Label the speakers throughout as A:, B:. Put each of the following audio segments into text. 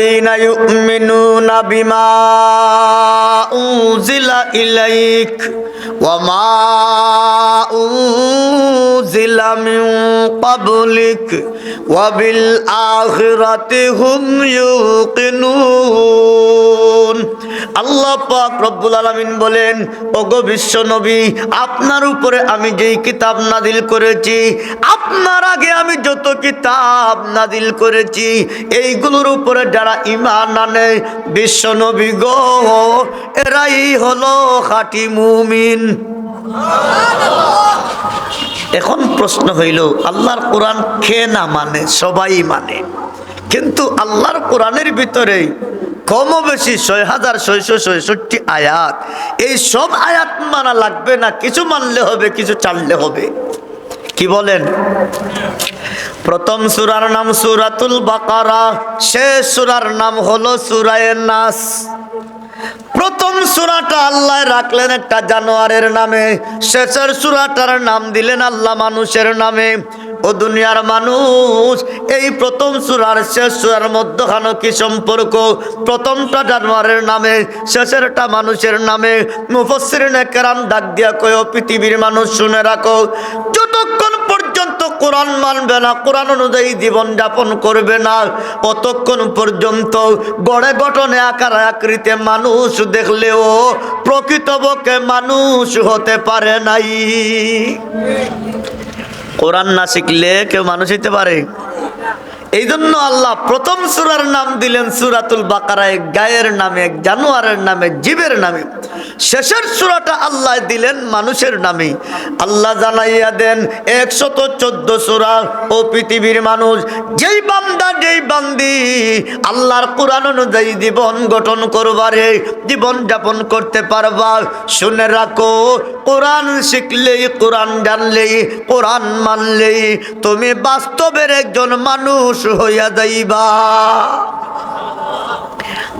A: Hey. الذين يؤمنون بما أنزل إليك وما أنزل من قبلك وبالآخرة هم يوقنون আল্লাহ পাক রব্বুল আলামিন বলেন ওগো বিশ্ব নবী আপনার উপরে আমি যেই কিতাব নাদিল করেছি আপনার আগে আমি যত কিতাব নাদিল করেছি এইগুলোর উপরে যারা ইমান আনে বিশ্ব নবী গো। এরাই হলো খাঁটি মুমিন। এখন প্রশ্ন হইল, আল্লাহর কোরআন কে না মানে? সবাই মানে। কিন্তু আল্লাহর কোরআনের ভিতরে কম বেশি ছয় হাজার ছয়শো ছয়ষট্টি আয়াত। এই সব আয়াত মানা লাগবে না, কিছু মানলে হবে, কিছু চাললে হবে। কি বলেন? প্রথম সুরার নাম সুরাতুল বাকারা, শেষ সুরার নাম হলো সুরায় নাস। প্রথম সুরাটা আল্লাহ রাখলেন একটা জানোয়ারের নামে, শেষের সুরাটার নাম দিলেন আল্লাহ মানুষের নামে। ও দুনিয়ার মানুষ, এই প্রথম সুরার শেষ সুরার মধ্যখানো কি সম্পর্ক? প্রথমটা জানোয়ারের নামে, শেষেরটা মানুষের নামে। মুফসির কেরাম ডাক দিয়া কয় পৃথিবীর মানুষ, শুনে রাখো, যতক্ষণ পর্যন্ত কোরআন মানবে না, কোরআন অনুযায়ী জীবন যাপন করবে না অতক্ষণ পর্যন্ত গড়ে গঠনে আকার আকৃতি মানুষ দেখলেও প্রকৃতপক্ষে মানুষ হতে পারে নাই। কোরআন না শিখলে কেউ মানুষ হইতে পারে? এই জন্য আল্লাহ প্রথম সুরার নাম দিলেন সুরাতুল বাকারায় গায়ের নামে, জানোয়ারের নামে, জীবের নামে। শেষের সুরাটা আল্লাহ দিলেন মানুষের নামে। আল্লাহ জানাইয়া দেন, একশত চোদ্দ সুরা, ও পৃথিবীর মানুষ, যেই বান্দা, যেই বান্দি, আল্লাহর কোরআন অনুযায়ী জীবন গঠন করবারে, জীবন যাপন করতে পারবা। শুনে রাখো, কোরআন শিখলেই কোরআন জানলেই, কোরআন মানলেই তুমি বাস্তবের একজন মানুষ। হইয়া যাইবা।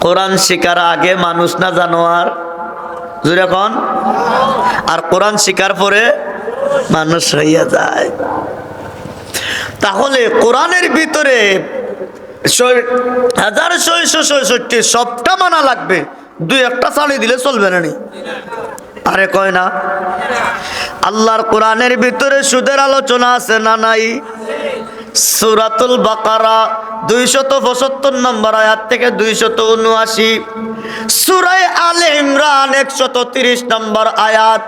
A: কোরআন শিকার আগে মানুষ না জানোয়ার কন। আর কোরআন শিকার পরে মানুষ হইয়া যায়। তাহলে কোরআনের ভিতরে হাজার ছয়শো ছয়ষট্টি সবটা মানা লাগবে। দুই একটা চালিয়ে দিলে চলবে না নি? আরে কয় না। আল্লাহর কোরআনের ভিতরে সুদের আলোচনা আছে না নাই? সুরাতুল বাকারা দুইশত পঁচাত্তর নম্বর আয়াত থেকে দুইশত উনআশি। সুরাই আলে ইমরান একশত তিরিশ নম্বর আয়াত,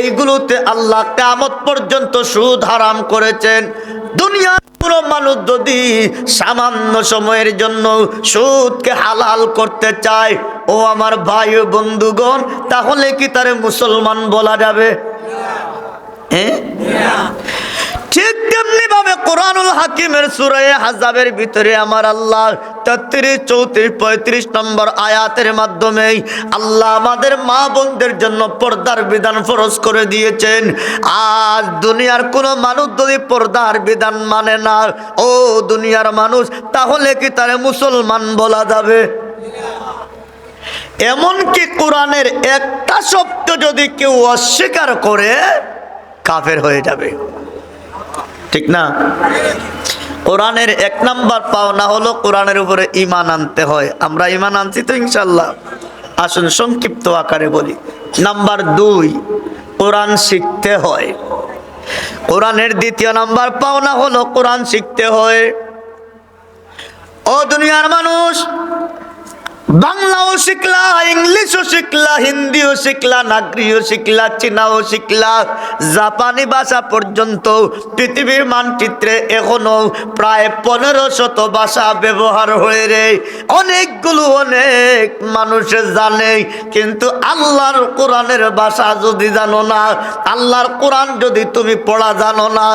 A: এইগুলোতে আল্লাহ কামত পর্যন্ত সুদ হারাম করেছেন। দুনিয়ার পুরো মানুষ যদি সামান্য সময়ের জন্য সুদকে হালাল করতে চায়, ও আমার ভাই ও বন্ধুগণ, তাহলে কি তারে মুসলমান বলা যাবে? হ্যাঁ? ঠিক তেমনি ভাবে কোরআনুল হাকিমের সুরায় হাজাবের ভিতরে আমার আল্লাহ তেত্রিশ, চৌত্রিশ, পঁয়ত্রিশ নম্বর আয়াতের মাধ্যমে আল্লাহ আমাদের মা বোনদের জন্য পর্দার বিধান করে দিয়েছেন। আজ দুনিয়ার কোনো মানুষ যদি পর্দার বিধান মানে না, ও দুনিয়ার মানুষ, তাহলে কি তারে মুসলমান বলা যাবে? এমনকি কোরআনের একটা শব্দ যদি কেউ অস্বীকার করে, কাফের হয়ে যাবে। ঠিক না? কোরআনের এক নাম্বার পাওনা হলো কোরআনের উপরে ইমান আনতে হয়। আমরা ইমান আনছি তো ইনশাল্লাহ আসুন সংক্ষিপ্ত আকারে বলি। নাম্বার দুই, কোরআন শিখতে হয়। কোরআনের দ্বিতীয় নাম্বার পাওনা হলো কোরআন শিখতে হয়। ও দুনিয়ার মানুষ বাংলাও শিখলা, ইংলিশও শিখলা, হিন্দিও শিখলা, নাগরিও শিখলা, চীনাও শিখলা। জাপানি ভাষা পর্যন্ত পৃথিবীর মানচিত্রে এখনও প্রায় পনেরো শত ভাষা ব্যবহার হয়ে রে। অনেকগুলো অনেক মানুষ জানে, কিন্তু আল্লাহর কোরআনের ভাষা যদি জানো না, আল্লাহর কোরআন যদি তুমি পড়া জানো না,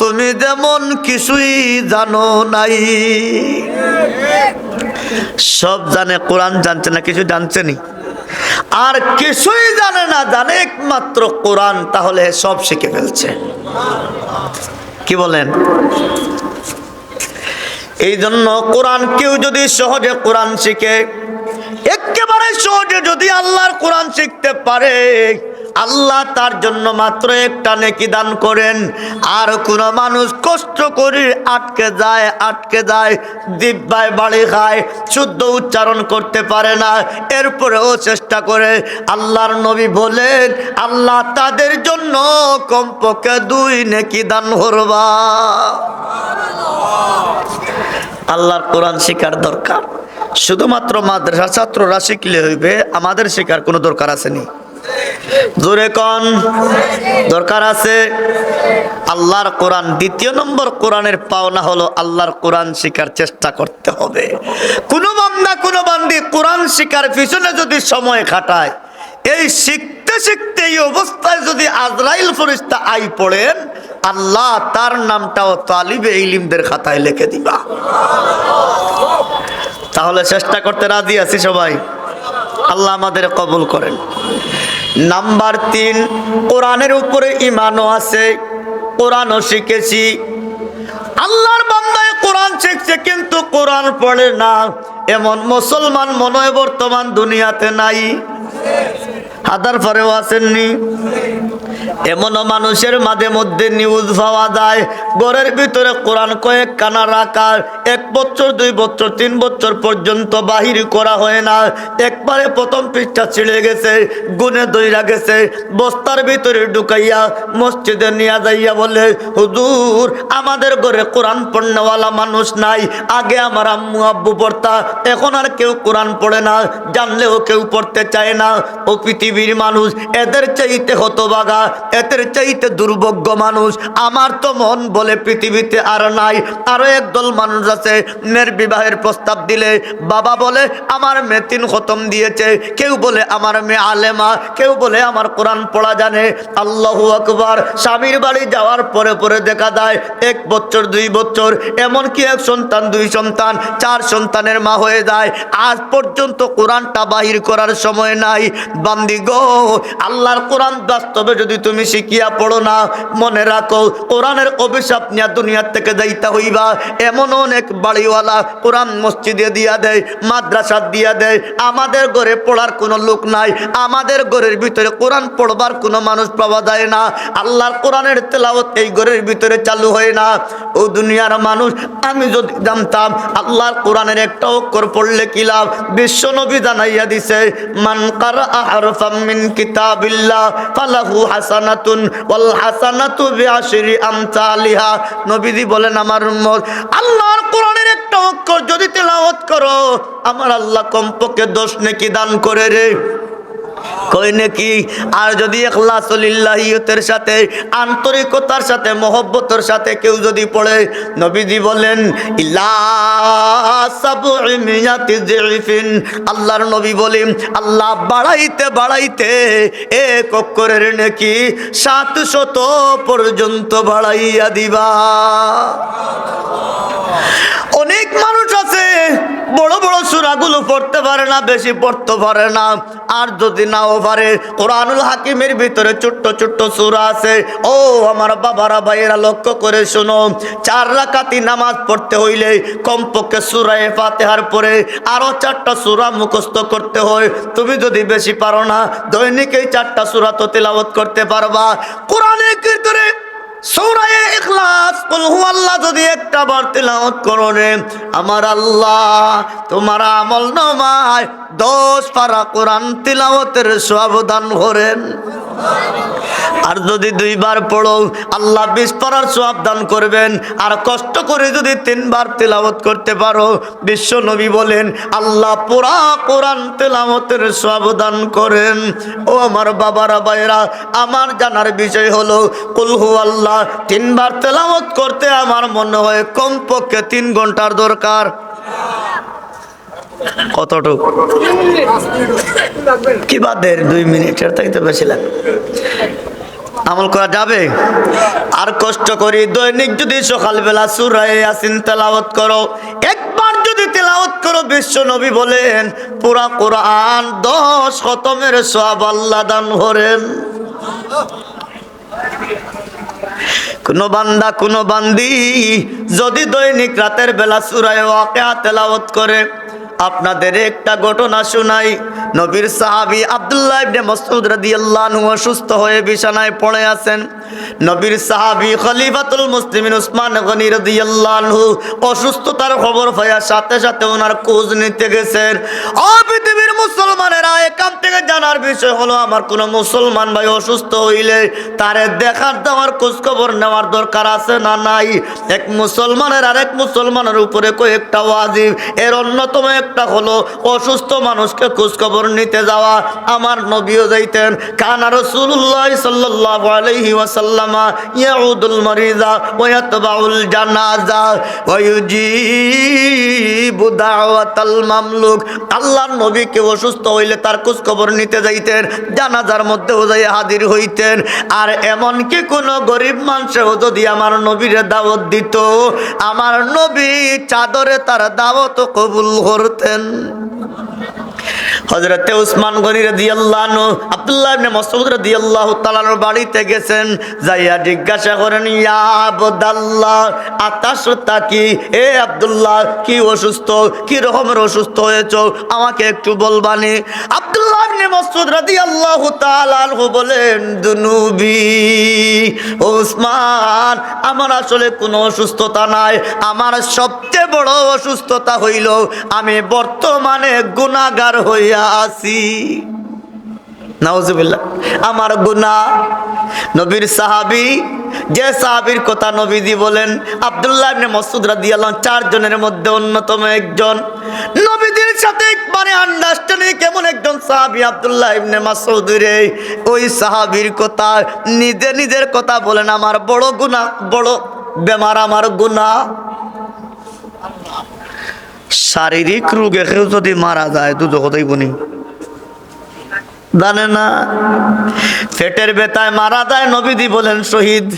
A: তুমি যেমন কিছুই জানো নাই। সব জানে, কোরআন জানছে না, কিছু জানছে নি আর কিছুই জানে না, জানে একমাত্র কোরআন, তাহলে সব শিখে ফেলছে। কি বলেন? এই জন্য কোরআন কেউ যদি সহজে কোরআন শিখে, একেবারে সহজে যদি আল্লাহর কোরআন শিখতে পারে আল্লাহ তার জন্য মাত্র একটা নেকি দান করেন। আর কোন মানুষ কষ্ট করে আটকে যায় আটকে যায়, দিব্যায় বাড়ি খায়, শুদ্ধ উচ্চারণ করতে পারে না। এরপরেও চেষ্টা করে। আল্লাহর নবী বলেন, আল্লাহ তাদের জন্য কমপক্ষে দুই নেকি দান করবা। আল্লাহর কোরআন শেখার দরকার। শুধুমাত্র মাদ্রাসা ছাত্ররা শিখলে হইবে, আমাদের শেখার কোনো দরকার আসেনি। জোরে কন। দরকার আছে? আল্লাহর কোরআন, দ্বিতীয় নম্বর কোরআনের পাওনা হলো আল্লাহর কোরআন শিকার চেষ্টা করতে হবে। কোনো বান্দা, কোনো বান্দি কোরআন শিকার পিছনে যদি সময় খাটায়, এই শিখতে শিখতে এই অবস্থায় যদি আজরাইল ফরিস্তা আই পড়েন, আল্লাহ তার নামটাও তালিবে ইলিমদের খাতায় লিখে দিবা। তাহলে চেষ্টা করতে রাজি আছি সবাই। আল্লাহ আমাদের কবুল করেন। নাম্বার তিন, কোরআনের উপরে ইমানও আছে, কোরআনও শিখেছি। আল্লাহর বান্দায় কোরআন শিখছে, কিন্তু কোরআন পড়ে না। এমন মুসলমান মনে বর্তমান দুনিয়াতে নাই। হাদার পরেও আসেননি এমনও মানুষের মাঝে মধ্যে নিউজ পাওয়া যায়। ঘরের ভিতরে কোরআন কয়েক কানা রাখা এক বছর, দুই বছর, তিন বছর পর্যন্ত বাহির করা হয় না। একবারে প্রথম পৃষ্ঠা ছিঁড়ে গেছে, গুনে দইরা গেছে। বস্তার ভিতরে ঢুকাইয়া মসজিদে নিয়ে যাইয়া বলে, হুজুর, আমাদের ঘরে কোরআন পড়নেওয়ালা মানুষ নাই। আগে আমার আম্মু আব্বু পড়তা, এখন আর কেউ কোরআন পড়ে না। জানলেও কেউ পড়তে চায় না। ও পৃথিবীর মানুষ এদের চাইতে হতবাগা এদের চাইতে দুর্ভাগ্য মানুষ। আমার তো মন বলে পৃথিবীতে আর নাই। আরও একদল মানুষ আছে, মেয়ের বিবাহের প্রস্তাব দিলে। বাবা বলে, আমার মেয়ে তিন খতম দিয়েছে। কেউ বলে, আমার মেয়ে আলেমা। কেউ বলে, আমার কোরআন পড়া জানে। আল্লাহু আকবার। স্বামীর বাড়ি যাওয়ার পরে পরে দেখা যায়, এক বছর, দুই বছর, এমনকি এক সন্তান, দুই সন্তান, চার সন্তানের মা হয়ে যায়। আজ পর্যন্ত কোরআনটা বাহির করার সময় নাই। বান্দি গো, আল্লাহর কোরআন বাস্তবে যদি তুমি শিখিয়া পড়ো না। মনে রাখো, কোরআনের অভিশাপ নিয়ে দুনিয়ার থেকে যাইতে হইবা। এমন অনেক বাড়িওয়ালা কোরআন মসজিদে দিয়া দেয় মাদ্রাসা দিয়া দেয়। আমাদের ঘরে পড়ার কোনো লোক নাই। আমাদের ঘরের ভিতরে কোরআন পড়বার কোনো মানুষ পাওয়া যায় না। আল্লাহর কোরআনের তেলাওয়াত এই ঘরের ভিতরে চালু হয় না। ও দুনিয়ার মানুষ, আমি যদি জানতাম আল্লাহর কোরআনের একটা অক্ষর পড়লে কি লাভ? বিশ্ব নবী জানাইয়া দিছে, মান কারা হারফাম মিন কিতাবিল্লাহ, ফালাহু হাসানাতুন ওয়াল হাসানাতু বিআশরি আমসালিহা। নবীজি বলেন, আমার উম্মত, আল্লাহর কোরআনের একটা অক্ষর যদি তেলাওয়াত করো, আমার আল্লাহ কমপক্ষে দোষ নেকি দান করে রে। কই নাকি? আর যদি এখলাসলিল্লাহিয়তের সাথে, আন্তরিকতার সাথে, মহব্বতের সাথে কেউ যদি পড়ে, নবীজি বলেন আল্লাহর নবী বলেন আল্লাহ বাড়াইতে বাড়াইতে এক অক্ষরের নাকি সাতশত পর্যন্ত বাড়াইয়া দিবা অনেক মানুষ আছে বড় বড় সুরাগুলো পড়তে পারে না, বেশি পড়তে পারে না। আর যদি নাও পারে, কোরআনুল হাকিমের ভিতরে ছোট্ট ছোট্ট সুরা আছে। ও আমার বাবারা, ভাইয়েরা, লক্ষ্য করে শোনো। চার রাকাতি নামাজ পড়তে হইলে কমপক্ষে সুরায় ফাতেহার পরে আরও চারটা সুরা মুখস্থ করতে হয়। তুমি যদি বেশি পারো না, দৈনিক এই চারটা সুরা তো তেলাওয়াত করতে পারবা। কোরআনের ভিতরে দশ পারা সাবধান করেন। আর যদি দুইবার পড়ো, আল্লাহ বিশ পারার সব দান করবেন। আর কষ্ট করে যদি তিনবার তেলাওয়াত করতে পারো, বিশ্ব নবী বলেন, আল্লাহ পুরা কোরআন তেলাওয়াতের সব দান করেন। ও আমার বাবারা ভাইরা আমার জানার বিষয় হলো কুলহু আল্লাহ তিনবার তেলাওয়াত করতে আমার মনে হয় কমপক্ষে তিন ঘণ্টার দরকার। দুই মিনিটের করা যাবে? আর কষ্ট করি দৈনিক যদি সকালবেলা একবার যদি বিশ্ব নবী বলেন, পুরা কোরআন দশ খতমের সব আল্লাহ দান করেন। কোন বান্দা, কোন বান্দি যদি দৈনিক রাতের বেলা সুরায় ওয়াকিয়া তেলাওত করে, আপনাদের একটা ঘটনা শুনাই। নবীর সাহাবী আব্দুল্লাহ ইবনে মাসউদ রাদিয়াল্লাহু অসুস্থ হয়ে বিছানায় পড়ে আছেন। নবীর সাহাবী খলিফাতুল মুসলিমিন উসমান গনি রাদিয়াল্লাহু অসুস্থতার খবর পাওয়ার সাথে সাথে ওনার খোঁজ নিতে গেছেন। ও পৃথিবীর মুসলমানেরা এখান থেকে জানার বিষয় হলো, আমার কোনো মুসলমান ভাই অসুস্থ হইলে তারে দেখার দেওয়ার খোঁজ খবর নেওয়ার দরকার আছে না নাই? এক মুসলমানের আরেক মুসলমানের উপরে কয়েকটা ওয়াজিব। এর অন্যতম একটা হলো, অসুস্থ মানুষকে খোঁজ খবর নিতে যাওয়া আমার নবীও যাইতেন। কানা রাসূলুল্লাহ সাল্লাল্লাহু আলাইহি ওয়াসাল্লামা ইয়াউদুল মারিজা ওয়া ইয়াতবাউল জানাজা ওয়া ইউজিবু দাওয়াতাল মামলুক। আল্লাহর নবীকে অসুস্থ হইলে তার খোঁজ খবর নিতে যাইতেন, জানাজার মধ্যেও যাই হাজির হইতেন। আর এমনকি কোনো গরিব মানুষেও যদি আমার নবীরে দাওয়াত দিত, আমার নবী চাদরে তার দাওয়াত কবুল করতেন। হজরতে উসমান গনি রাদিয়াল্লাহু আব্দুল্লাহ ইবনে মাসউদ রাদিয়াল্লাহু তাআলার বাড়িতে গেছেন, যাইয়া জিজ্ঞাসা করেন, ইয়া আবদাল্লাহ আতাশতা কি এ আব্দুল্লাহ, কি অসুস্থ? কি রকমের অসুস্থ হয়েছো? আমাকে একটু বলবানি। আব্দুল্লাহ ইবনে মাসউদ রাদিয়াল্লাহু তাআলা বলেন, দুনুবি উসমান, আমার আসলে কোনো অসুস্থতা নাই। আমার সবচেয়ে বড় অসুস্থতা হইল, আমি বর্তমানে গুনাহগার হইয়া আছি। আমার গুনা নবীর সাহাবী, যে সাহাবীর কথা নবীজি বলেন, আব্দুল্লাহ ইবনে মাসউদ রাদিয়াল্লাহু চারজনের মধ্যে অন্যতম একজন। নবীদের সাথে আমার বড় গুনাহ বড়, বেমার আমার গুনাহ শারীরিক রোগে কেউ যদি মারা যায় তো জগতেই বনি জানে না? পেটের বেতায় মারা যায় নবীদি বলেন শহীদ।